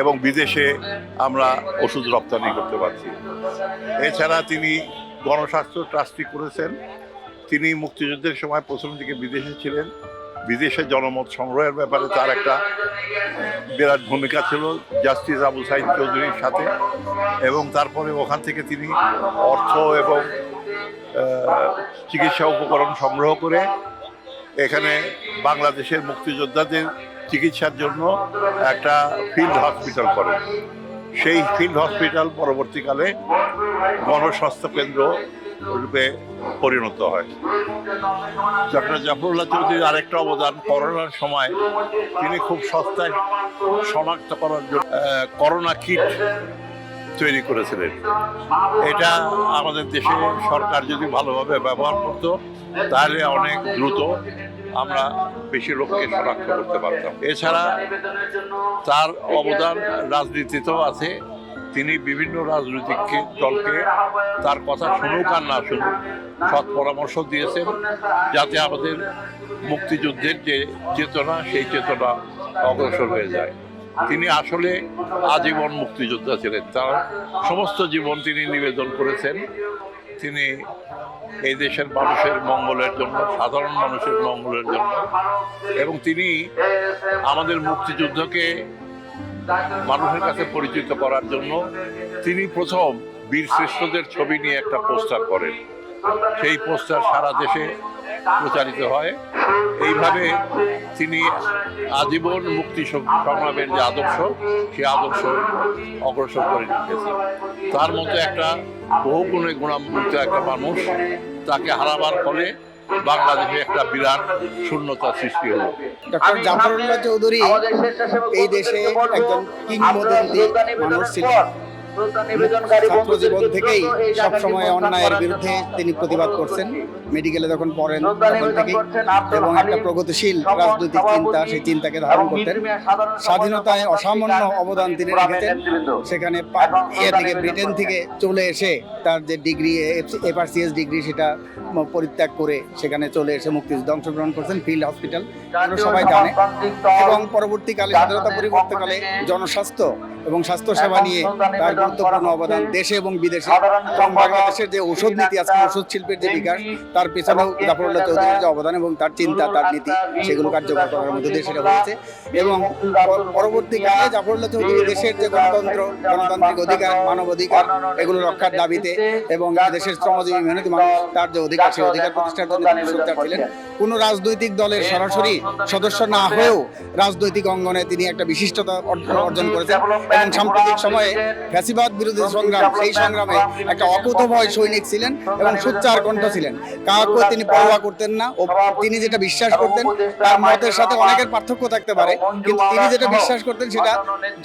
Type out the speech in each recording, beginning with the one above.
এবং বিদেশে আমরা ওষুধ রপ্তানি করতে পারছি। এছাড়া তিনি গণস্বাস্থ্য ট্রাস্টি করেছেন। তিনি মুক্তিযুদ্ধের সময় প্রথম দিকে বিদেশে ছিলেন। বিদেশে জনমত সংগ্রহের ব্যাপারে তার একটা বিরাট ভূমিকা ছিল জাস্টিস আবু সাইদ চৌধুরীর সাথে। এবং তারপরে ওখান থেকে তিনি অর্থ এবং চিকিৎসা উপকরণ সংগ্রহ করে এখানে বাংলাদেশের মুক্তিযোদ্ধাদের চিকিৎসার জন্য একটা ফিল্ড হসপিটাল করেন সেই ফিল্ড হসপিটাল পরবর্তীকালে গণস্বাস্থ্য কেন্দ্র রূপে পরিণত হয়। ডক্টর জাফরুল্লাহ চৌধুরীর আরেকটা অবদান, করোনার সময় তিনি খুব সস্তায় শনাক্ত করার জন্য করোনা কিট তৈরি করেছিলেন। এটা আমাদের দেশে সরকার যদি ভালোভাবে ব্যবহার করতো, তাহলে অনেক দ্রুত আমরা বেশি লোককে শনাক্ত করতে পারতাম। এছাড়া তার অবদান রাজনীতিতেও আছে। তিনি বিভিন্ন রাজনৈতিক দলকে তার কথা শুনুক আর না শুনুক সৎ পরামর্শ দিয়েছেন, যাতে আমাদের মুক্তিযুদ্ধের যে চেতনা, সেই চেতনা অগ্রসর হয়ে যায়। তিনি আসলে আজীবন মুক্তিযোদ্ধা ছিলেন। তার সমস্ত জীবন তিনি নিবেদন করেছেন। তিনি এই দেশের মানুষের মঙ্গলের জন্য, সাধারণ মানুষের মঙ্গলের জন্য এবং তিনি আমাদের মুক্তিযুদ্ধকে মানুষের কাছে পরিচিত করার জন্য তিনি প্রথম বীর শ্রেষ্ঠদের ছবি নিয়ে একটা পোস্টার করেন। সেই পোস্টার সারা দেশে প্রচারিত হয়। এইভাবে তিনি আজীবন মুক্তি সংগ্রামের যে আদর্শ সেই আদর্শ অগ্রসর করে রেখেছে তার মধ্যে একটা বহু গুণে গুণান্বিত একটা মানুষ তাকে হারাবার ফলে বাংলাদেশে একটা বিরাট শূন্যতা সৃষ্টি হলো। ডক্টর জাফরুল্লাহ চৌধুরী এই দেশে একজন কিংবদন্তি মানুষ ছিলেন। ছাত্র জীবন থেকেই সবসময় অন্যায়ের বিরুদ্ধে তিনি প্রতিবাদ করছেন। মেডিকেলে যখন পড়েন তখন থেকেই এবং একটা প্রগতিশীল রাজনৈতিক চিন্তা সেই চিন্তাকে ধারণ করতেন। স্বাধীনতায় অসামান্য অবদান তিনি রেখেছেন। সেখানে ইয়ে থেকে ব্রিটেন থেকে চলে এসে তার যে ডিগ্রি এফআরসিএস ডিগ্রি সেটা পরিত্যাগ করে সেখানে চলে এসে মুক্তিযুদ্ধে অংশগ্রহণ করছেন ফিল্ড হসপিটাল। আমরা সবাই জানে। এবং পরবর্তীকালে স্বাধীনতা পরিবর্তকালে জনস্বাস্থ্য এবং স্বাস্থ্য সেবা নিয়ে তার গুরুত্বপূর্ণ অবদান দেশে এবং বিদেশে। এবং বাংলাদেশের যে ঔষধ নীতি আজকে ওষুধ শিল্পের যে বিকাশ তার পেছনেও জাফরুল্লাহ চৌধুরীর যে অবদান এবং তার চিন্তা তার নীতি সেগুলো কার্যকর করার মধ্যে দিয়ে সেটা হয়েছে। এবং পরবর্তীকালে জাফরুল্লাহ চৌধুরী দেশের যে গণতন্ত্র গণতান্ত্রিক অধিকার মানব অধিকার এগুলো রক্ষার দাবিতে এবং দেশের শ্রমজীবী মেহনতি মানুষ তার যে অধিকার সেই অধিকার প্রতিষ্ঠার জন্য তিনি সোচ্চার ছিলেন। কোন রাজনৈতিক দলের সরাসরি সদস্য না হয়েও রাজনৈতিক অঙ্গনে তিনি একটা বিশিষ্টতা অর্জন অর্জন করেছেন। এবং সাম্প্রতিক সময়ে ফ্যাসিবাদ বিরোধী সংগ্রাম সেই সংগ্রামে একটা অকুতভয় সৈনিক ছিলেন এবং সোচ্চার কণ্ঠ ছিলেন। কাউকে তিনি পরোয়া করতেন না ও তিনি যেটা বিশ্বাস করতেন, তার মতের সাথে অনেকের পার্থক্য থাকতে পারে। কিন্তু তিনি যেটা বিশ্বাস করতেন, সেটা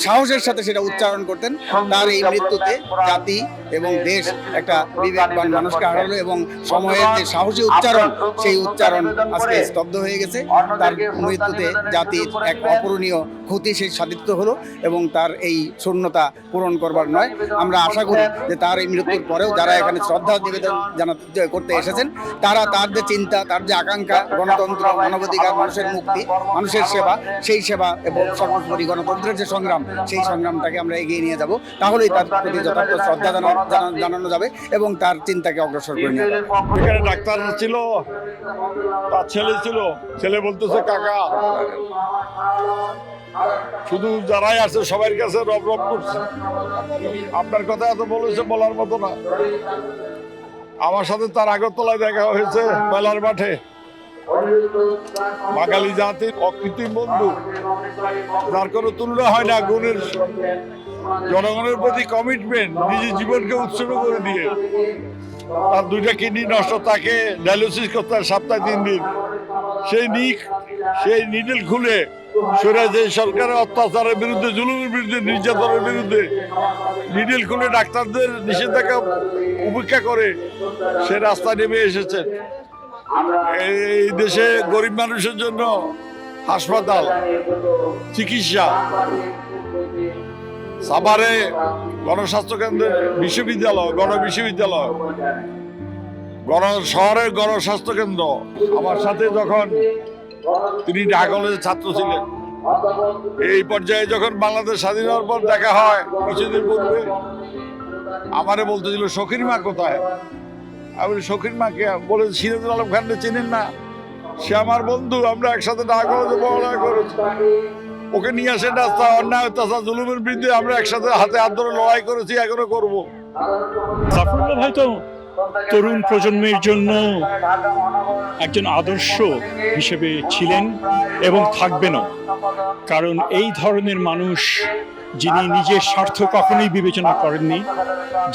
সাহসের সাথে সেটা উচ্চারণ করতেন। তার এই মৃত্যুতে জাতি এবং দেশ একটা বিবেকবান মানুষকে হারালো এবং সময়ের যে সাহসী উচ্চারণ, সেই উচ্চারণ আজকে স্তব্ধ হয়ে গেছে। তার মৃত্যুতে জাতির এক অপূরণীয় ক্ষতি সেই সাধিত হলো এবং তার এই শূন্যতা পূরণ করবার নয়। আমরা আশা করি যে তার এই মৃত্যুর পরেও যারা এখানে শ্রদ্ধা নিবেদন জানাতে করতে এসেছেন তারা তার যে চিন্তা, তার যে আকাঙ্ক্ষা, গণতন্ত্র, মানবাধিকার, মানুষের মুক্তি, মানুষের সেবা, সেই সেবা এবং সর্বোপরি গণতন্ত্রের যে সংগ্রাম, সেই সংগ্রামটাকে আমরা এগিয়ে নিয়ে যাব। তাহলেই তার প্রতি যথার্থ শ্রদ্ধা জানা- জানা- জানানো যাবে এবং তার চিন্তাকে অগ্রসর করে নিয়ে এখানে ডাক্তার ছিল, তার ছেলে ছিল। ছেলে বলতেছে, কাকা, শুধু যারাই আছে সবার কাছে রব রব করছে। আপনার কথা এত বলেছে বলার মতো না। আমার সাথে তার আগরতলায় দেখা হয়েছে মেলার মাঠে। বাঙালি জাতির অকৃত্রিম বন্ধু। যার কোনো তুলনা হয় না গুণের জনগণের প্রতি কমিটমেন্ট নিজের জীবনকে উৎসর্গ করে দিয়ে। তার দুইটা কিডনি নষ্ট, তাকে ডায়ালিসিস করতে হয় সপ্তাহে তিন দিন। সেই নিক, সেই নিডেল খুলে সরে যে সরকারের অত্যাচারের বিরুদ্ধে, জুলুমের বিরুদ্ধে, নির্যাতনের বিরুদ্ধে নিডিল খুলে ডাক্তারদের নিষেধাজ্ঞা উপেক্ষা করে সে রাস্তায় নেমে এসেছেন এই দেশে গরিব মানুষের জন্য হাসপাতাল, চিকিৎসা, সাভারে গণস্বাস্থ্য কেন্দ্রের বিশ্ববিদ্যালয়, গণ বিশ্ববিদ্যালয়, গণ, শহরের গণস্বাস্থ্য কেন্দ্র। আমার সাথে যখন তিনি ঢাকা কলেজের ছাত্র ছিলেন। এই পর্যায়ে যখন বাংলাদেশ স্বাধীন হওয়ার পর দেখা হয়, কিছুদিন পূর্বে, আমারে বলতেছিল শখির মা কোথায়? আমি শখির মাকে বলে সিরাজুল আলম খানকে চিনেন না। সে আমার বন্ধু, আমরা একসাথে ঢাকা কলেজে পড়ালেখা করেছি। ওকে নিয়ে আসেন রাস্তা, অন্যায়, অত্যাচার, জুলুমের বিরুদ্ধে আমরা একসাথে হাতে হাত ধরে লড়াই করেছি, এখনও করব। জাফরুল্লাহ ভাই তো তরুণ প্রজন্মের জন্য একজন আদর্শ হিসেবে ছিলেন এবং থাকবেনও। কারণ এই ধরনের মানুষ যিনি নিজের স্বার্থ কখনোই বিবেচনা করেননি,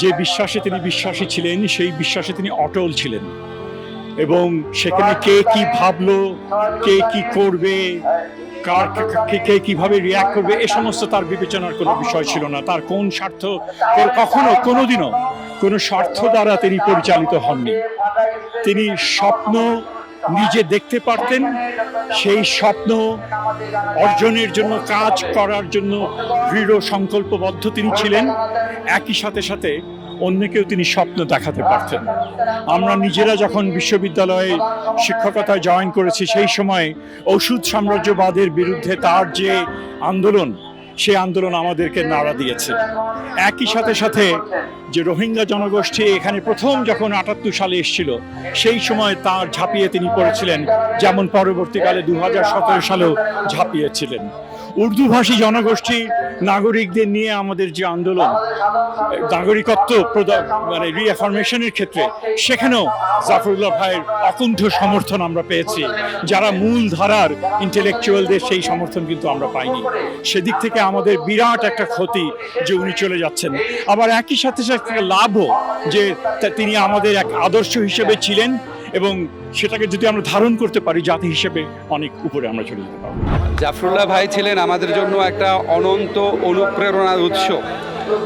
যে বিশ্বাসে তিনি বিশ্বাসী ছিলেন, সেই বিশ্বাসে তিনি অটল ছিলেন। এবং সেখানে কে কি ভাবলো, কে কি করবে কার কে- কীভাবে রিয়াক্ট করবে, এ সমস্ত তার বিবেচনার কোনো বিষয় ছিল না। তার কোন স্বার্থ এর কখনো কোনোদিনও কোনো স্বার্থ দ্বারা তিনি পরিচালিত হননি। তিনি স্বপ্ন নিজে দেখতে পারতেন, সেই স্বপ্ন অর্জনের জন্য, কাজ করার জন্য দৃঢ় সংকল্পবদ্ধ তিনি ছিলেন। একই সাথে সাথে অন্যকেও তিনি স্বপ্ন দেখাতে পারতেন। আমরা নিজেরা যখন বিশ্ববিদ্যালয়ে শিক্ষকতায় জয়েন করেছি, সেই সময় ওষুধ সাম্রাজ্যবাদের বিরুদ্ধে তার যে আন্দোলন সেই আন্দোলন আমাদেরকে নাড়া দিয়েছে। একই সাথে সাথে যে রোহিঙ্গা জনগোষ্ঠী এখানে প্রথম যখন আটাত্তর সালে এসেছিল, সেই সময় তার ঝাঁপিয়ে তিনি পড়েছিলেন, যেমন পরবর্তীকালে দু হাজার সতেরো সালেও ঝাঁপিয়েছিলেন। উর্দুভাষী জনগোষ্ঠী নাগরিকদের নিয়ে আমাদের যে আন্দোলন, নাগরিকত্ব মানে রিঅ্যাফরমেশনের ক্ষেত্রে, সেখানেও জাফরুল্লাহ ভাইয়ের অকুণ্ঠ সমর্থন আমরা পেয়েছি, যারা মূল ধারার ইন্টেলেকচুয়ালদের সেই সমর্থন কিন্তু আমরা পাইনি। সেদিক থেকে আমাদের বিরাট একটা ক্ষতি যে উনি চলে যাচ্ছেন। আবার একই সাথে সাথে লাভও যে তিনি আমাদের এক আদর্শ হিসেবে ছিলেন এবং সেটাকে যদি আমরা ধারণ করতে পারি জাতি হিসেবে, অনেক উপরে আমরা চলে যেতে পারব। জাফরুল্লাহ ভাই ছিলেন আমাদের জন্য একটা অনন্ত অনুপ্রেরণার উৎস।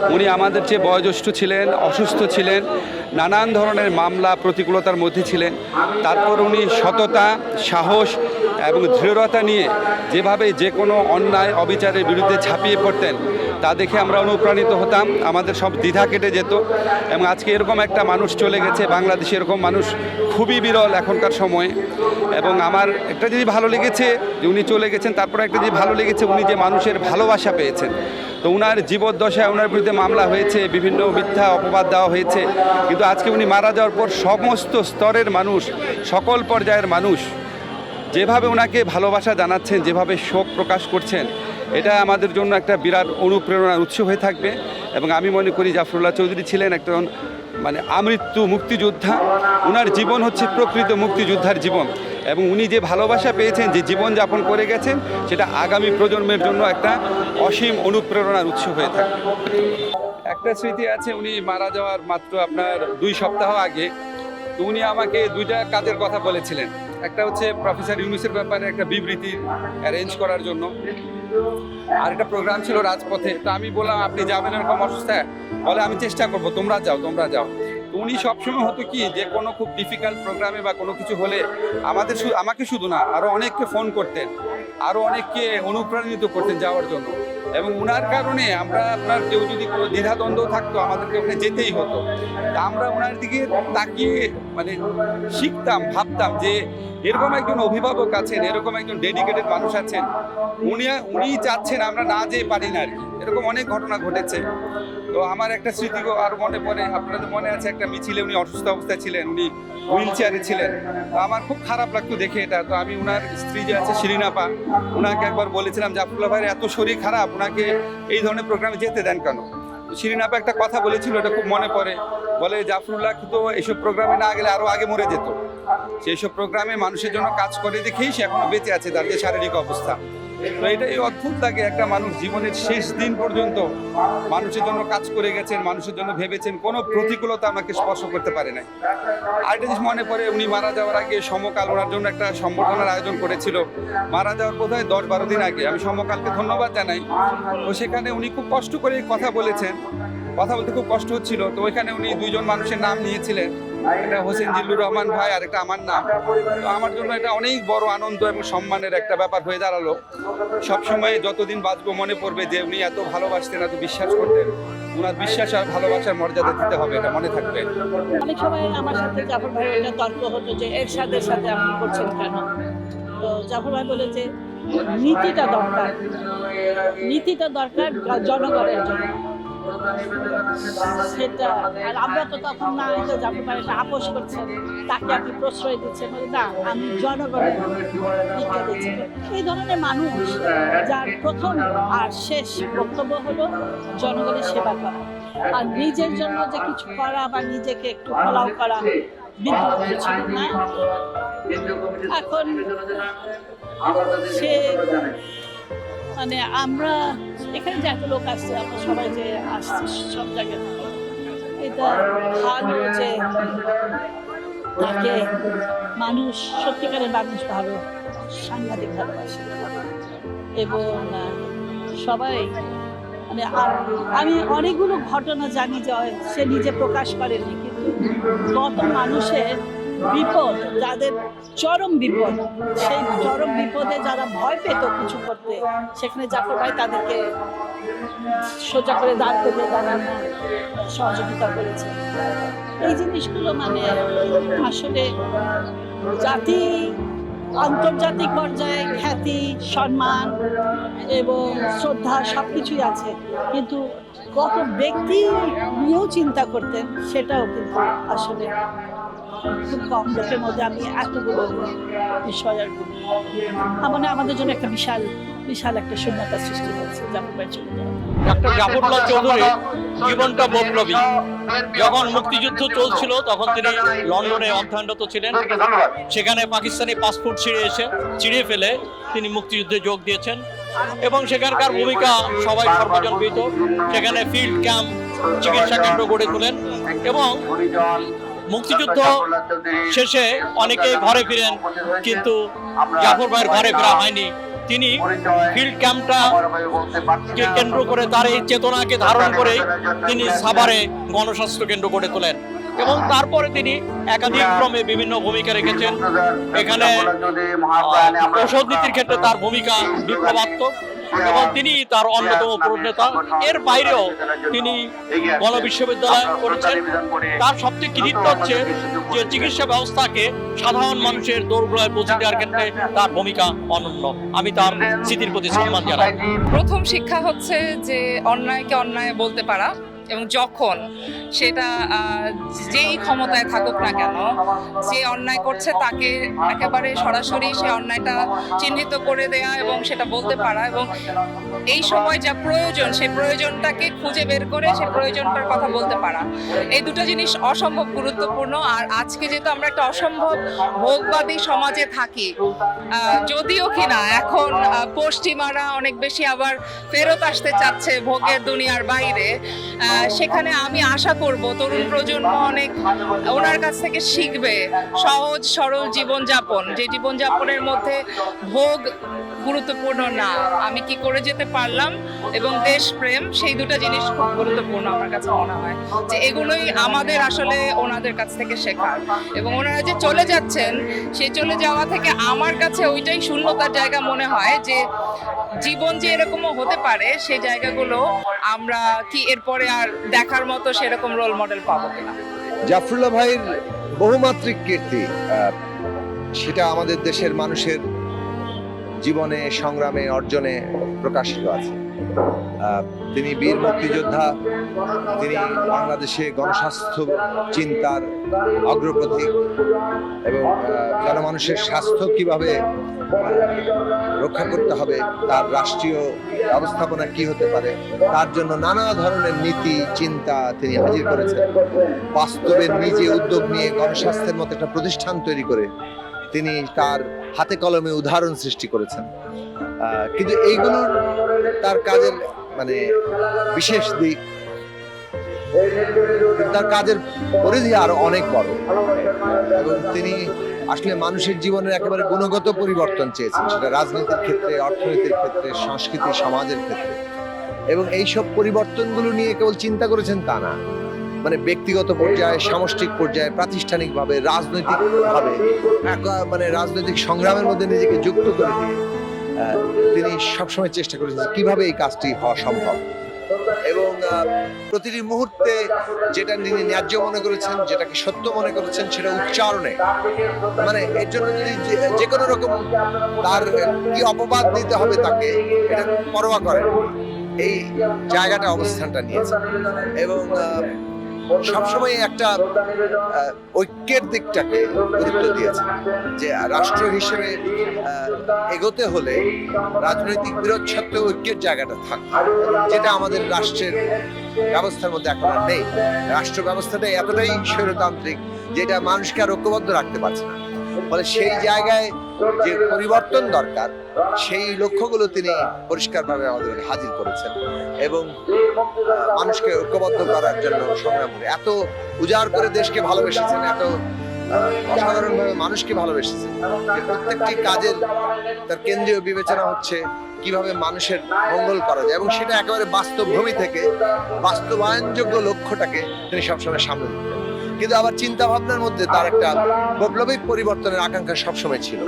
উনি আমাদের চেয়ে বয়োজ্যেষ্ঠ ছিলেন, অসুস্থ ছিলেন, নানান ধরনের মামলা, প্রতিকূলতার মধ্যে ছিলেন। তারপর উনি সততা, সাহস এবং দৃঢ়তা নিয়ে যেভাবে যে কোনো অন্যায় অবিচারের বিরুদ্ধে ঝাঁপিয়ে পড়তেন, তা দেখে আমরা অনুপ্রাণিত হতাম। আমাদের সব দ্বিধা কেটে যেত এবং আজকে এরকম একটা মানুষ চলে গেছে, বাংলাদেশে এরকম মানুষ খুবই বিরল এখনকার সময়ে। এবং আমার একটা জিনিস ভালো লেগেছে যে উনি চলে গেছেন, তারপরে একটা জিনিস ভালো লেগেছে উনি যে মানুষের ভালোবাসা পেয়েছেন। তো উনার জীবদ্দশায় ওনার বিরুদ্ধে মামলা হয়েছে, বিভিন্ন মিথ্যা অপবাদ দেওয়া হয়েছে। কিন্তু আজকে উনি মারা যাওয়ার পর সমস্ত স্তরের মানুষ, সকল পর্যায়ের মানুষ যেভাবে ওনাকে ভালোবাসা জানাচ্ছেন, যেভাবে শোক প্রকাশ করছেন, এটা আমাদের জন্য একটা বিরাট অনুপ্রেরণার উৎস হয়ে থাকবে। এবং আমি মনে করি জাফরুল্লাহ চৌধুরী ছিলেন একজন মানে আমৃত্যু মুক্তিযোদ্ধা। ওনার জীবন হচ্ছে প্রকৃত মুক্তিযোদ্ধার জীবন। এবং উনি যে ভালোবাসা পেয়েছেন, যে জীবন যাপন করে গেছেন, সেটা আগামী প্রজন্মের জন্য একটা অসীম অনুপ্রেরণার উৎস হয়ে থাকে একটা স্মৃতি আছে, উনি মারা যাওয়ার মাত্র আপনার দুই সপ্তাহ আগে। উনি আমাকে দুইটা কাজের কথা বলেছিলেন। একটা হচ্ছে প্রফেসর ইউনুসের ব্যাপারে একটা বিবৃতি অ্যারেঞ্জ করার জন্য। আর একটা প্রোগ্রাম ছিল রাজপথে। তো আমি বললাম, আপনি যাবেন এরকম অবস্থায় বলে, আমি চেষ্টা করব, তোমরা যাও তোমরা যাও। উনি সবসময় হতো কি, যে কোনো খুব ডিফিকাল্ট প্রোগ্রামে বা কোনো কিছু হলে আমাদের আমাকে শুধু না আরও অনেককে ফোন করতেন আরও অনেককে অনুপ্রাণিত করতেন যাওয়ার জন্য। এবং উনার কারণে আমরা আপনার কেউ যদি কোনো দ্বিধাদ্বন্দ্ব থাকতো, আমাদেরকে ওখানে যেতেই হতো। তা আমরা ওনার দিকে তাকিয়ে মানে শিখতাম, ভাবতাম যে এরকম একজন অভিভাবক আছেন, এরকম একজন ডেডিকেটেড মানুষ আছেন, উনি উনি চাচ্ছেন আমরা না যেয়ে পারি না আর কি এরকম অনেক ঘটনা ঘটেছে। তো আমার একটা স্মৃতি আর মনে পড়ে। আপনাদের মনে আছে একটা মিছিলে উনি অসুস্থ অবস্থায় ছিলেন, উনি হুইল চেয়ারে ছিলেন। তো আমার খুব খারাপ লাগতো দেখে এটা। তো আমি উনার স্ত্রী যে আছে, শিরিনাপা ওনাকে একবার বলেছিলাম, জাফরুল্লাহ ভাইয়ের এত শরীর খারাপ ওনাকে এই ধরনের প্রোগ্রামে যেতে দেন কেন? তো শিরিনাপা একটা কথা বলেছিল, এটা খুব মনে পড়ে। বলে, জাফরুল্লাহ তো এইসব প্রোগ্রামে না গেলে আরও আগে মরে যেত? সেই সব প্রোগ্রামে মানুষের জন্য কাজ করে দেখেই সে এখনও বেঁচে আছে, তার যে শারীরিক অবস্থা। তো এটাই অদ্ভুত লাগে একটা মানুষ জীবনের শেষ দিন পর্যন্ত মানুষের জন্য কাজ করে গেছেন, মানুষের জন্য ভেবেছেন, কোনো প্রতিকূলতা আমাকে স্পর্শ করতে পারে নাই। আরেকটা জিনিস মনে পড়ে, উনি মারা যাওয়ার আগে সমকাল ওনার জন্য একটা সম্বর্ধনার আয়োজন করেছিল। মারা যাওয়ার বোধ হয় দশ বারো দিন আগে। আমি সমকালকে ধন্যবাদ জানাই। তো সেখানে উনি খুব কষ্ট করে কথা বলেছেন। কথা বলতে খুব কষ্ট হচ্ছিল। তো ওইখানে উনি দুইজন মানুষের নাম নিয়েছিলেন। একটা হোসেন জিল্লুর রহমান ভাই আর একটা আমার নাম। তো আমার জন্য এটা অনেক বড় আনন্দ এবং সম্মানের একটা ব্যাপার হয়ে দাঁড়াল। সবসময় যতদিন বাঁচবো মনে পড়বে যে উনি এত ভালোবাসতেন, এত বিশ্বাস করতেন। ওনার বিশ্বাস আর ভালোবাসার মর্যাদা দিতে হবে, এটা মনে থাকবে। অনেক সময় আমার সাথে জাফর ভাই এটা তর্ক হতো যে এরশাদের সাথে আপনি করছেন কেন? তো জাফর ভাই বলে যে, নীতিটা দরকার। নীতিটা দরকার জনগণের জন্য। সেটা আর আমরা তো তখন না যে জাফর ভাই এটা আপোষ করছেন, তাকে আপনি প্রশ্রয় দিচ্ছেন না, আমি জনগণের দিকটা দিচ্ছি। এই ধরনের মানুষ যার প্রথম আর শেষ বক্তব্য হলো জনগণের সেবা করা। আর নিজের জন্য যে কিছু করা বা নিজেকে একটু ফলাও করা বিন্দুমাত্র ছিল না। এখন সে মানে আমরা এখানে যে এত লোক আসছে, আমরা সবাই যে আসছি সব জায়গায়। এটা ভালো যে তাকে মানুষ, সত্যিকারের মানুষ ভালো, সাংঘাতিক ভালোবাসে। এবং সবাই মানে আমি অনেকগুলো ঘটনা জানি যে, সে নিজে প্রকাশ করেনি, কিন্তু কত মানুষের বিপদ, যাদের চরম বিপদ, সেই চরম বিপদে যারা ভয় পেত কিছু করতে, সেখানে জাফর ভাই তাদেরকে সোজা করে দাঁড় করে দাঁড়ানো সহযোগিতা করেছে। এই জিনিসগুলো মানে আসলে জাতি, আন্তর্জাতিক পর্যায়ে খ্যাতি, সম্মান এবং শ্রদ্ধা সব কিছুই আছে, কিন্তু কত ব্যক্তি নিয়েও চিন্তা করতেন সেটাও কিন্তু আসলে খুব কম লোকের মধ্যে আমি এতগুলো বিষয় আর মনে আমাদের জন্য একটা বিশাল বিশাল একটা শূন্যতা সৃষ্টি হয়েছে জাফর ভাই চলে ডক্টর জাফরুল্লাহ চৌধুরী জীবনটা বৈপ্লবী। যখন মুক্তিযুদ্ধ চলছিল, তখন তিনি লন্ডনে অধ্যয়নরত ছিলেন। সেখানে পাকিস্তানি পাসপোর্ট ছিঁড়ে এসে, ছিঁড়ে ফেলে তিনি মুক্তিযুদ্ধে যোগ দিয়েছেন। এবং সেখানকার ভূমিকা সবাই সর্বজনবিত সেখানে ফিল্ড ক্যাম্প, চিকিৎসা কেন্দ্র গড়ে তোলেন। এবং মুক্তিযুদ্ধ শেষে অনেকেই ঘরে ফিরেন কিন্তু জাফর ভাইয়ের ঘরে ফেরা হয়নি। তিনি ফিল্ড ক্যাম্পটা কে কেন্দ্র করে তার এই চেতনাকে ধারণ করে তিনি সাভারে গণস্বাস্থ্য কেন্দ্র গড়ে তোলেন। এবং তারপরে তিনি একাধিক ক্রমে বিভিন্ন ভূমিকা রেখেছেন। এখানে ঔষধ নীতির ক্ষেত্রে তার ভূমিকা বিপ্লবাত্মক। এবং তিনি তার অন্যতম প্রণেতা এর বাইরেও তিনি গণ বিশ্ববিদ্যালয় করেছেন। তার সবচেয়ে কৃতিত্ব হচ্ছে যে চিকিৎসা ব্যবস্থাকে সাধারণ মানুষের দৌড়গোড়ায় পৌঁছে দেওয়ার ক্ষেত্রে তার ভূমিকা অনন্য। আমি তার স্মৃতির প্রতি সম্মান জানাই। প্রথম শিক্ষা হচ্ছে যে অন্যায়কে অন্যায় বলতে পারা। এবং যখন সেটা যেই ক্ষমতায় থাকুক না কেন, যে অন্যায় করছে তাকে একেবারে সরাসরি সে অন্যায়টা চিহ্নিত করে দেয়া এবং সেটা বলতে পারা এবং এই সময় যা প্রয়োজন, সেই প্রয়োজনটাকে খুঁজে বের করে সেই প্রয়োজনটার কথা বলতে পারা। এই দুটো জিনিস অসম্ভব গুরুত্বপূর্ণ আর আজকে যেহেতু আমরা একটা অসম্ভব ভোগবাদী সমাজে থাকি যদিও কিনা এখন পশ্চিমারা অনেক বেশি আবার ফেরত আসতে চাচ্ছে ভোগের দুনিয়ার বাইরে সেখানে আমি আশা করব তরুণ প্রজন্ম অনেক ওনার কাছ থেকে শিখবে সহজ, সরল জীবনযাপন, যে জীবনযাপনের মধ্যে ভোগ গুরুত্বপূর্ণ না। আমি কি করে যেতে পারলাম এবং দেশপ্রেম সেই দুটো জিনিস খুব গুরুত্বপূর্ণ আমার কাছে মনে হয়, যে এগুলোই আমাদের আসলে ওনাদের কাছ থেকে শেখার। এবং ওনারা যে চলে যাচ্ছেন সে চলে যাওয়া থেকে আমার কাছে ওইটাই শূন্যতার জায়গা মনে হয়, যে জীবন যে এরকমও হতে পারে, সেই জায়গাগুলো আমরা কি এরপরে আর দেখার মতো সেরকম রোল মডেল পাবো কিনা? জাফরুল্লাহ ভাইয়ের বহুমাত্রিক কীর্তি সেটা আমাদের দেশের মানুষের জীবনে, সংগ্রামে, অর্জনে প্রকাশিত আছে। তিনি বীর মুক্তিযোদ্ধা, তিনি বাংলাদেশে গণস্বাস্থ্য চিন্তার অগ্রপথিক এবং জনমানুষের স্বাস্থ্য কীভাবে রক্ষা করতে হবে, তার রাষ্ট্রীয় ব্যবস্থাপনা কি হতে পারে, তার জন্য নানা ধরনের নীতি, চিন্তা তিনি হাজির করেছেন। বাস্তবে নিজে উদ্যোগ নিয়ে গণস্বাস্থ্যের মতো একটা প্রতিষ্ঠান তৈরি করে তিনি তার হাতে কলমে উদাহরণ সৃষ্টি করেছেন। কিন্তু এইগুলোর তার কাজের মানে বিশেষ দিক। তার কাজের পরিধি আরও অনেক বড়। এবং তিনি আসলে মানুষের জীবনের একেবারে গুণগত পরিবর্তন চেয়েছেন। সেটা রাজনীতির ক্ষেত্রে, অর্থনীতির ক্ষেত্রে, সংস্কৃতি, সমাজের ক্ষেত্রে। এবং এই সব পরিবর্তনগুলো নিয়ে কেবল চিন্তা করেছেন তা না। মানে ব্যক্তিগত পর্যায়ে, সামষ্টিক পর্যায়ে, প্রাতিষ্ঠানিকভাবে, রাজনৈতিকভাবে মানে রাজনৈতিক সংগ্রামের মধ্যে নিজেকে যুক্ত করে দিয়ে তিনি সবসময় চেষ্টা করেছেন কীভাবে এই কাজটি হওয়া সম্ভব। এবং প্রতিটি মুহূর্তে যেটা তিনি ন্যায্য মনে করেছেন, যেটাকে সত্য মনে করেছেন, সেটা উচ্চারণে। মানে এর জন্য যদি যে- কোনো রকম তার কি অপবাদ দিতে হবে তাকে এটা পরোয়া করেন। এই জায়গাটা অবস্থানটা নিয়েছে এবং সবসময় একটা ঐক্যের দিকটাকে গুরুত্ব দিয়েছে যে রাষ্ট্র হিসেবে এগোতে হলে রাজনৈতিক বিরোধ সত্ত্বেও ঐক্যের জায়গাটা থাকবে যেটা আমাদের রাষ্ট্রের ব্যবস্থার মধ্যে এখন আর নেই। রাষ্ট্র ব্যবস্থাটা এতটাই স্বৈরতান্ত্রিক যেটা মানুষকে আর ঐক্যবদ্ধ রাখতে পারছে না। ফলে সেই জায়গায় যে পরিবর্তন দরকার, সেই লক্ষ্যগুলো তিনি পরিষ্কারভাবে আমাদের হাজির করেছেন এবং মানুষকে ঐক্যবদ্ধ করার জন্য সংগ্রাম করে। এত উজাড় করে দেশকে ভালোবেসেছেন, এত অসাধারণ ভাবে মানুষকে ভালোবেসেছেন প্রত্যেকটি কাজের তার কেন্দ্রীয় বিবেচনা হচ্ছে কীভাবে মানুষের মঙ্গল করা যায় এবং সেটা একেবারে বাস্তব ভূমি থেকে বাস্তবায়নযোগ্য লক্ষ্যটাকে তিনি সবসময় সামনে দিতেন কিন্তু আবার চিন্তা ভাবনার মধ্যে তার একটা বৈপ্লবিক পরিবর্তনের আকাঙ্ক্ষা সবসময় ছিল।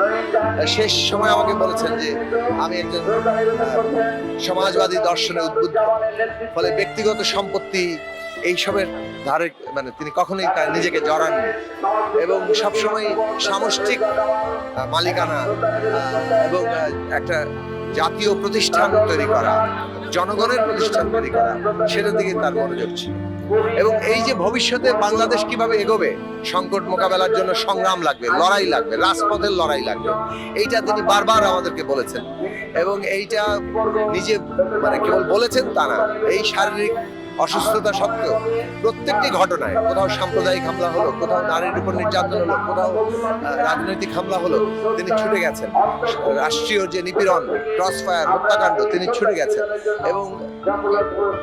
শেষ সময় আমাকে বলেছেন যে, আমি একজন সমাজবাদী দর্শনে উদ্বুদ্ধ। ফলে ব্যক্তিগত সম্পত্তি এইসবের ধারে মানে তিনি কখনোই নিজেকে জড়াননি এবং সবসময় সামষ্টিক মালিকানা এবং একটা জাতীয় প্রতিষ্ঠান তৈরি করা, জনগণের প্রতিষ্ঠান তৈরি করা, সেটার দিকে তার মনোযোগ ছিল। এবং এই যে ভবিষ্যতে বাংলাদেশ কীভাবে এগোবে, সংকট মোকাবেলার জন্য সংগ্রাম লাগবে, লড়াই লাগবে, রাজপথের লড়াই লাগবে, এইটা তিনি বারবার আমাদেরকে বলেছেন। এবং এইটা নিজে মানে কেবল বলেছেন তা না, এই শারীরিক অসুস্থতা সত্ত্বেও প্রত্যেকটি ঘটনায়, কোথাও সাম্প্রদায়িক হামলা হলো, কোথাও নারীর উপর নির্যাতন হলো, কোথাও রাজনৈতিক হামলা হলো, তিনি ছুটে গেছেন। রাষ্ট্রীয় যে নিপীড়ন ক্রস ফায়ার হত্যাকাণ্ড, তিনি ছুটে গেছেন এবং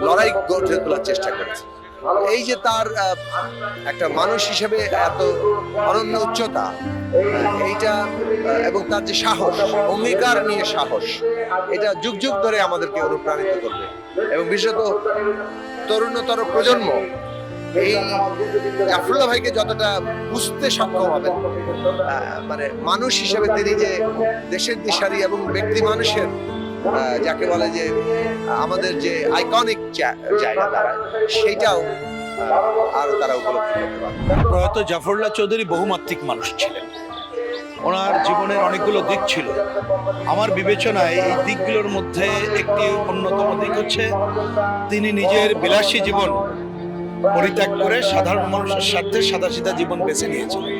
লড়াই গড়ে তোলার চেষ্টা করেছেন। এই যে তার একটা মানুষ হিসেবে এত অনন্য উচ্চতা, এইটা এবং তার যে সাহস, অঙ্গীকার নিয়ে সাহস, এটা যুগ যুগ ধরে আমাদেরকে অনুপ্রাণিত করবে। এবং বিশেষত তরুণতর প্রজন্ম, এই জাফরুল্লাহ ভাইকে যতটা বুঝতে সক্ষম হবেন মানে মানুষ হিসেবে তিনি যে দেশের দিশারি এবং ব্যক্তি মানুষের যাকে বলে যে আমাদের যে আইকনিক জায়গা তারা সেইটাও আরও তারা উপলব্ধি করতে পারবে। প্রয়াত জাফরুল্লাহ চৌধুরী বহুমাত্রিক মানুষ ছিলেন। ওনার জীবনের অনেকগুলো দিক ছিল। আমার বিবেচনায় এই দিকগুলোর মধ্যে একটি অন্যতম দিক হচ্ছে, তিনি নিজের বিলাসী জীবন পরিত্যাগ করে সাধারণ মানুষের স্বার্থে সাদাসিধা জীবন বেছে নিয়েছিলেন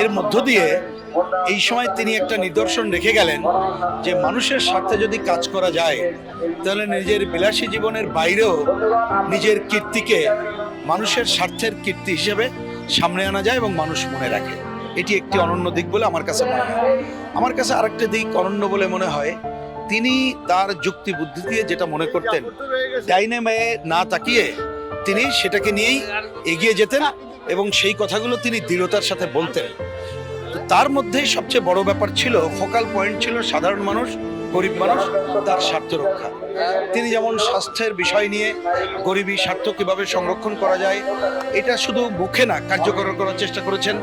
এর মধ্য দিয়ে এই সময় তিনি একটা নিদর্শন রেখে গেলেন যে মানুষের স্বার্থে যদি কাজ করা যায়, তাহলে নিজের বিলাসী জীবনের বাইরেও নিজের কীর্তিকে মানুষের স্বার্থের কীর্তি হিসেবে সামনে আনা যায় এবং মানুষ মনে রাখে। এটি একটি অনন্য দিক বলে আমার কাছে মনে হয়। আমার কাছে আরেকটা দিক অনন্য বলে মনে হয়। তিনি তার যুক্তি বুদ্ধি দিয়ে যেটা মনে করতেন, ডাইনে মেয়ে না তাকিয়ে তিনি সেটাকে নিয়েই এগিয়ে যেতেন এবং সেই কথাগুলো তিনি দৃঢ়তার সাথে বলতেন। তার মধ্যেই সবচেয়ে বড় ব্যাপার ছিল ফোকাল পয়েন্ট ছিল সাধারণ মানুষ গরিব মানুষ, তার স্বার্থ রক্ষা। তিনি যেমন স্বাস্থ্যের বিষয় নিয়ে গরিবী স্বার্থ কীভাবে সংরক্ষণ করা যায়, এটা শুধু মুখে না, কার্যকর করার চেষ্টা করেছেন।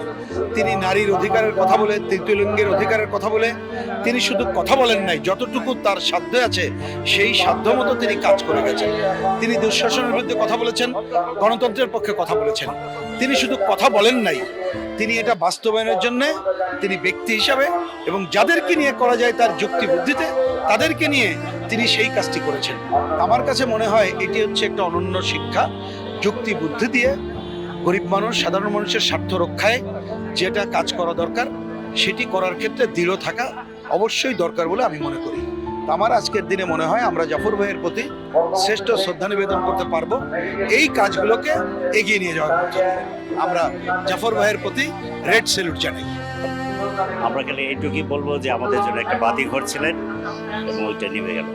তিনি নারীর অধিকারের কথা বলে, তৃতীয় লিঙ্গের অধিকারের কথা বলে, তিনি শুধু কথা বলেন নাই, যতটুকু তার সাধ্য আছে, সেই সাধ্য মতো তিনি কাজ করে গেছেন। তিনি দুঃশাসনের বিরুদ্ধে কথা বলেছেন, গণতন্ত্রের পক্ষে কথা বলেছেন। তিনি শুধু কথা বলেন নাই তিনি এটা বাস্তবায়নের জন্য তিনি ব্যক্তি হিসাবে এবং যাদেরকে নিয়ে করা যায় তার যুক্তি বুদ্ধিতে, তাদেরকে নিয়ে তিনি সেই কাজটি করেছেন। আমার কাছে মনে হয় এটি হচ্ছে একটা অনন্য শিক্ষা, যুক্তি বুদ্ধি দিয়ে গরিব মানুষ, সাধারণ মানুষের স্বার্থ রক্ষায় যেটা কাজ করা দরকার, সেটি করার ক্ষেত্রে দৃঢ় থাকা অবশ্যই দরকার বলে আমি মনে করি। আমার আজকের দিনে মনে হয় আমরা জাফর ভাইয়ের প্রতি শ্রেষ্ঠ শ্রদ্ধা নিবেদন করতে পারব। এই কাজগুলোকে এগিয়ে নিয়ে যাওয়ার। আমরা জাফর ভাইয়ের প্রতি রেড স্যালুট জানাই। আমরা খালি এইটুকুই বলব যে আমাদের জন্য একটা বাতি ঘর ছিলেন এবং ওইটা নিভে গেল।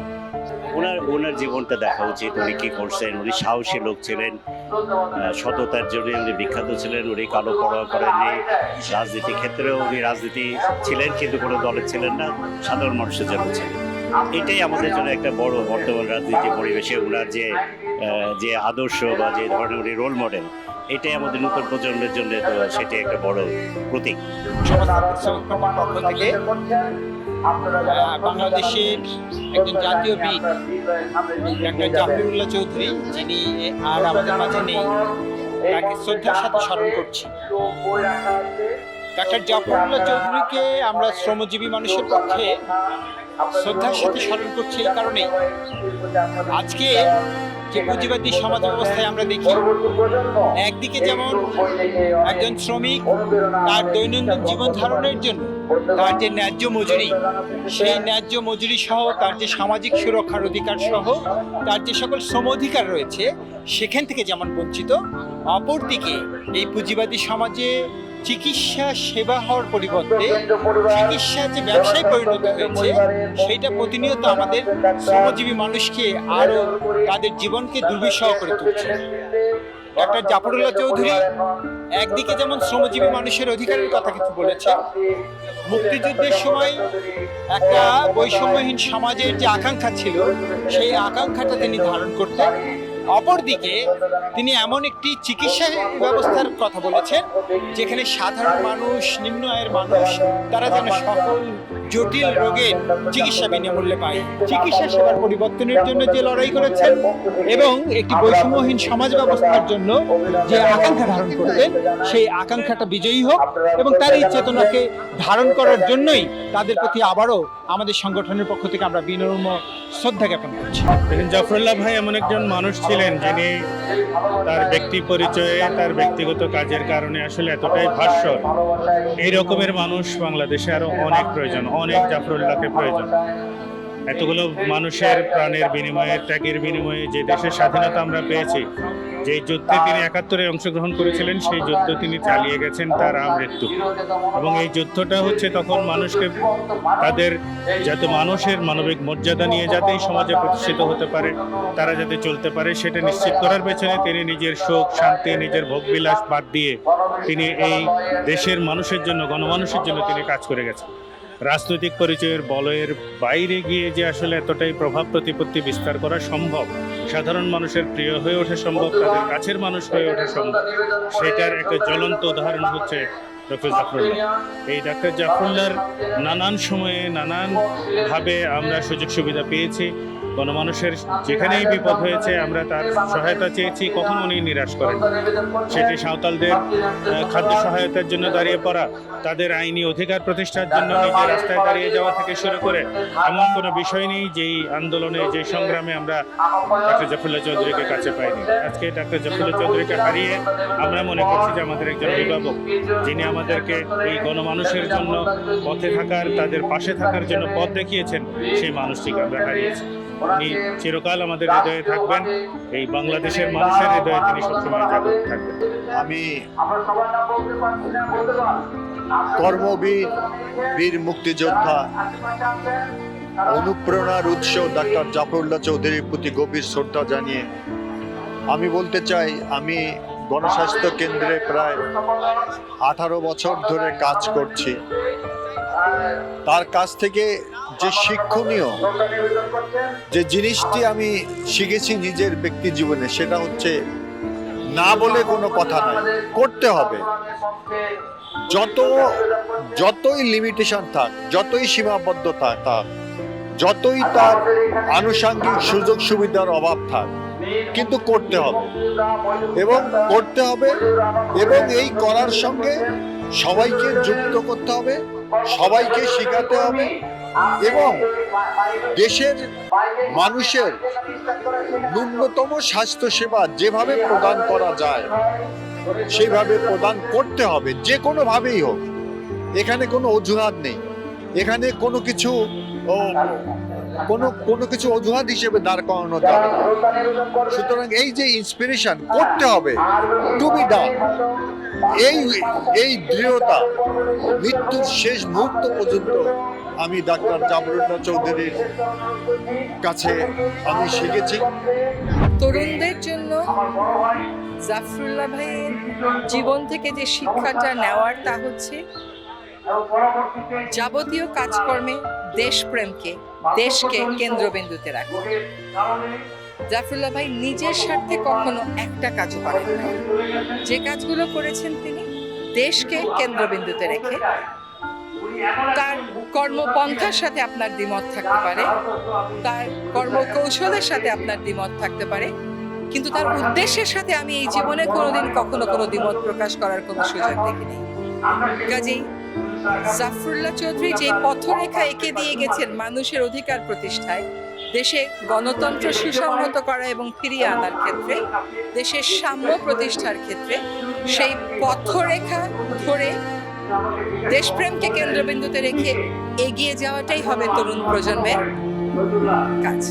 ওনার ওনার জীবনটা দেখা উচিত। উনি কি করছেন? উনি সাহসী লোক ছিলেন। সততার জন্য উনি বিখ্যাত ছিলেন। উনি কালো পড়োয়া করেননি। রাজনীতি ক্ষেত্রেও উনি রাজনীতি ছিলেন, কিন্তু কোনো দলের ছিলেন না। সাধারণ মানুষের জন্য ছিলেন। এটাই আমাদের জন্য একটা বড় বর্তমান রাজনীতি পরিবেশে ওনার যে যে আদর্শ বা যে ধরনের উনি রোল মডেল এটাই আমাদের নতুন প্রজন্মের জন্য তো সেটাই একটা বড় প্রতীক। বাংলাদেশের একজন জাতীয় বীর ডাক্তার জাফরুল্লাহ চৌধুরী, যিনি আর আমাদের মাঝে নেই, তাকে শ্রদ্ধার সাথে স্মরণ করছি। ডাক্তার জাফরুল্লাহ চৌধুরীকে আমরা শ্রমজীবী মানুষের পক্ষে শ্রদ্ধার সাথে স্মরণ করছি এই কারণেই। আজকে যে পুঁজিবাদী সমাজ ব্যবস্থায় আমরা দেখি, একদিকে যেমন একজন শ্রমিক তার দৈনন্দিন জীবন ধারণের জন্য তার যে ন্যায্য মজুরি, সেই ন্যায্য মজুরি সহ তার যে সামাজিক সুরক্ষার অধিকার সহ তার যে সকল শ্রম অধিকার রয়েছে, সেখান থেকে যেমন বঞ্চিত, অপরদিকে এই পুঁজিবাদী সমাজে চিকিৎসা সেবা হওয়ার পরিবর্তে চিকিৎসা যে ব্যবসায় পরিণত হয়েছে সেটা প্রতিনিয়ত আমাদের শ্রমজীবী মানুষকে আরও তাদের জীবনকে দুর্বিষহ করে তুলছে। ডাক্তার জাফরুল্লাহ চৌধুরী একদিকে যেমন শ্রমজীবী মানুষের অধিকারের কথা কিছু বলেছে মুক্তিযুদ্ধের সময় একটা বৈষম্যহীন সমাজের যে আকাঙ্ক্ষা ছিল সেই আকাঙ্ক্ষাটা তিনি ধারণ করতেন। অপরদিকে তিনি এমন একটি চিকিৎসা ব্যবস্থার কথা বলেছেন, যেখানে সাধারণ মানুষ, নিম্ন আয়ের মানুষ, তারা যেন সকল জটিল রোগের চিকিৎসা বিনামূল্যে পায়। চিকিৎসা সেবার পরিবর্তনের জন্য যে লড়াই করেছেন এবং একটি বৈষম্যহীন সমাজ ব্যবস্থার জন্য যে আকাঙ্ক্ষা ধারণ করতেন সেই আকাঙ্ক্ষাটা বিজয়ী হোক এবং তার এই চেতনাকে ধারণ করার জন্যই তাদের প্রতি আবারও আমাদের সংগঠনের পক্ষ থেকে আমরা বিনম্র শ্রদ্ধা জ্ঞাপন করছি। জাফরুল্লাহ ভাই এমন একজন মানুষ ছিলেন যিনি তার ব্যক্তি পরিচয়ে, তার ব্যক্তিগত কাজের কারণে আসলে এতটাই ভাস্বর এই রকমের মানুষ বাংলাদেশে আরও অনেক প্রয়োজন, অনেক জাফরুল্লাহকে প্রয়োজন। এতগুলো মানুষের প্রাণের বিনিময়ে, ত্যাগের বিনিময়ে যে দেশের স্বাধীনতা আমরা পেয়েছি যে যুদ্ধে তিনি একাত্তরে অংশগ্রহণ করেছিলেন সেই যুদ্ধ তিনি চালিয়ে গেছেন তার আমৃত্যু। এবং এই যুদ্ধটা হচ্ছে তখন মানুষকে তাদের যাতে মানুষের মানবিক মর্যাদা নিয়ে যাতে এই সমাজে প্রতিষ্ঠিত হতে পারে তারা যাতে চলতে পারে সেটা নিশ্চিত করার পেছনে তিনি নিজের সুখ শান্তি নিজের ভোগবিলাস বাদ দিয়ে তিনি এই দেশের মানুষের জন্য গণমানুষের জন্য তিনি কাজ করে গেছেন। রাজনৈতিক পরিচয়ের বলয়ের বাইরে গিয়ে যে আসলে এতটাই প্রভাব প্রতিপত্তি বিস্তার করা সম্ভব সাধারণ মানুষের প্রিয় হয়ে ওঠা সম্ভব, তাদের কাছের মানুষ হয়ে ওঠা সম্ভব। সেটার একটা জ্বলন্ত উদাহরণ হচ্ছে ডক্টর জাফরুল্লাহ। এই ডাক্তার জাফরুল্লাহর নানান সময়ে নানানভাবে আমরা সুযোগ সুবিধা পেয়েছি। গণমানুষের যেখানেই বিপদ হয়েছে, আমরা তার সহায়তা চেয়েছি, কখনো উনি নিরাশ করেন সেটি সাঁওতালদের খাদ্য সহায়তার জন্য দাঁড়িয়ে পড়া, তাদের আইনি অধিকার প্রতিষ্ঠার জন্য নিজের রাস্তায় দাঁড়িয়ে যাওয়া থেকে শুরু করে, এমন কোনো বিষয় নেই যেই আন্দোলনে যে সংগ্রামে আমরা ডাক্তার জাফরুল্লাহ চৌধুরীকে কাছে পাইনি। আজকে ডাক্তার জাফরুল্লাহ চৌধুরীকে হারিয়ে আমরা মনে করছি যে আমাদের একজন অভিভাবক, যিনি আমাদেরকে এই গণমানুষের জন্য পথে থাকার, তাদের পাশে থাকার জন্য পথ দেখিয়েছেন, সেই মানুষটিকে আমরা হারিয়েছি। উনি চিরকাল আমাদের হৃদয়ে থাকবেন। এই বাংলাদেশের মানুষের হৃদয়ে তিনি সবসময় জাগ্রত থাকবেন। আমি কর্মবীর বীর মুক্তিযোদ্ধা অনুপ্রেরণার উৎস ডাক্তার জাফরুল্লাহ চৌধুরীর প্রতি গভীর শ্রদ্ধা জানিয়ে আমি বলতে চাই আমি গণস্বাস্থ্য কেন্দ্রে প্রায় আঠারো বছর ধরে কাজ করছি। তার কাছ থেকে যে শিক্ষণীয় যে জিনিসটি আমি শিখেছি নিজের ব্যক্তি জীবনে, সেটা হচ্ছে না বলে কোনো কথা নাই করতে হবে। যত, যতই লিমিটেশন থাক, যতই সীমাবদ্ধতা থাক, যতই তার আনুষাঙ্গিক সুযোগ সুবিধার অভাব থাক, কিন্তু করতে হবে। এবং করতে হবে, এবং এই করার সঙ্গে সবাইকে যুক্ত করতে হবে, সবাইকে শেখাতে হবে এবং দেশের মানুষের ন্যূনতম স্বাস্থ্য সেবা যেভাবে প্রদান করা যায়, সেভাবে প্রদান করতে হবে, যে কোনোভাবেই হোক। এখানে কোনো অজুহাত নেই। এখানে কোনো কিছু কোনো কোনো কিছু অজুহাত হিসেবে দাঁড় করানো যাবে না। সুতরাং এই যে ইন্সপিরেশন করতে হবে টু বি ডান এই এই দৃঢ়তা মৃত্যুর শেষ মুহূর্ত পর্যন্ত আমি ডাক্তার জামরুল্লাহ চৌধুরীর কাছে আমি শিখেছি। তরুণদের জন্য জাফরুল্লাহ ভাইয়ের জীবন থেকে যে শিক্ষাটা নেওয়ার তা হচ্ছে যাবতীয় কাজকর্মে দেশপ্রেমকে দেশকে কেন্দ্রবিন্দুতে রাখে। জাফরুল্লাহ ভাই নিজের স্বার্থে কখনো একটা কাজও করেন না যে কাজগুলো করেছেন তিনি দেশকে কেন্দ্রবিন্দুতে রেখে তার কর্মপন্থার সাথে আপনার দ্বিমত থাকতে পারে তার কর্মকৌশলের সাথে আপনার দ্বিমত থাকতে পারে কিন্তু তার উদ্দেশ্যের সাথে আমি এই জীবনে কোনোদিন কখনো কোনো দ্বিমত প্রকাশ করার কোনো সুযোগ দেখিনি। কাজেই জাফরুল্লাহ চৌধুরী যে পথরেখা এঁকে দিয়ে গেছেন মানুষের অধিকার প্রতিষ্ঠায়, দেশে গণতন্ত্র সুসংহত করা এবং ফিরিয়ে আনার ক্ষেত্রে, দেশের সাম্য প্রতিষ্ঠার ক্ষেত্রে, সেই পথরেখা ধরে দেশপ্রেমকে কেন্দ্রবিন্দুতে রেখে এগিয়ে যাওয়াটাই হবে তরুণ প্রজন্মের কাজ।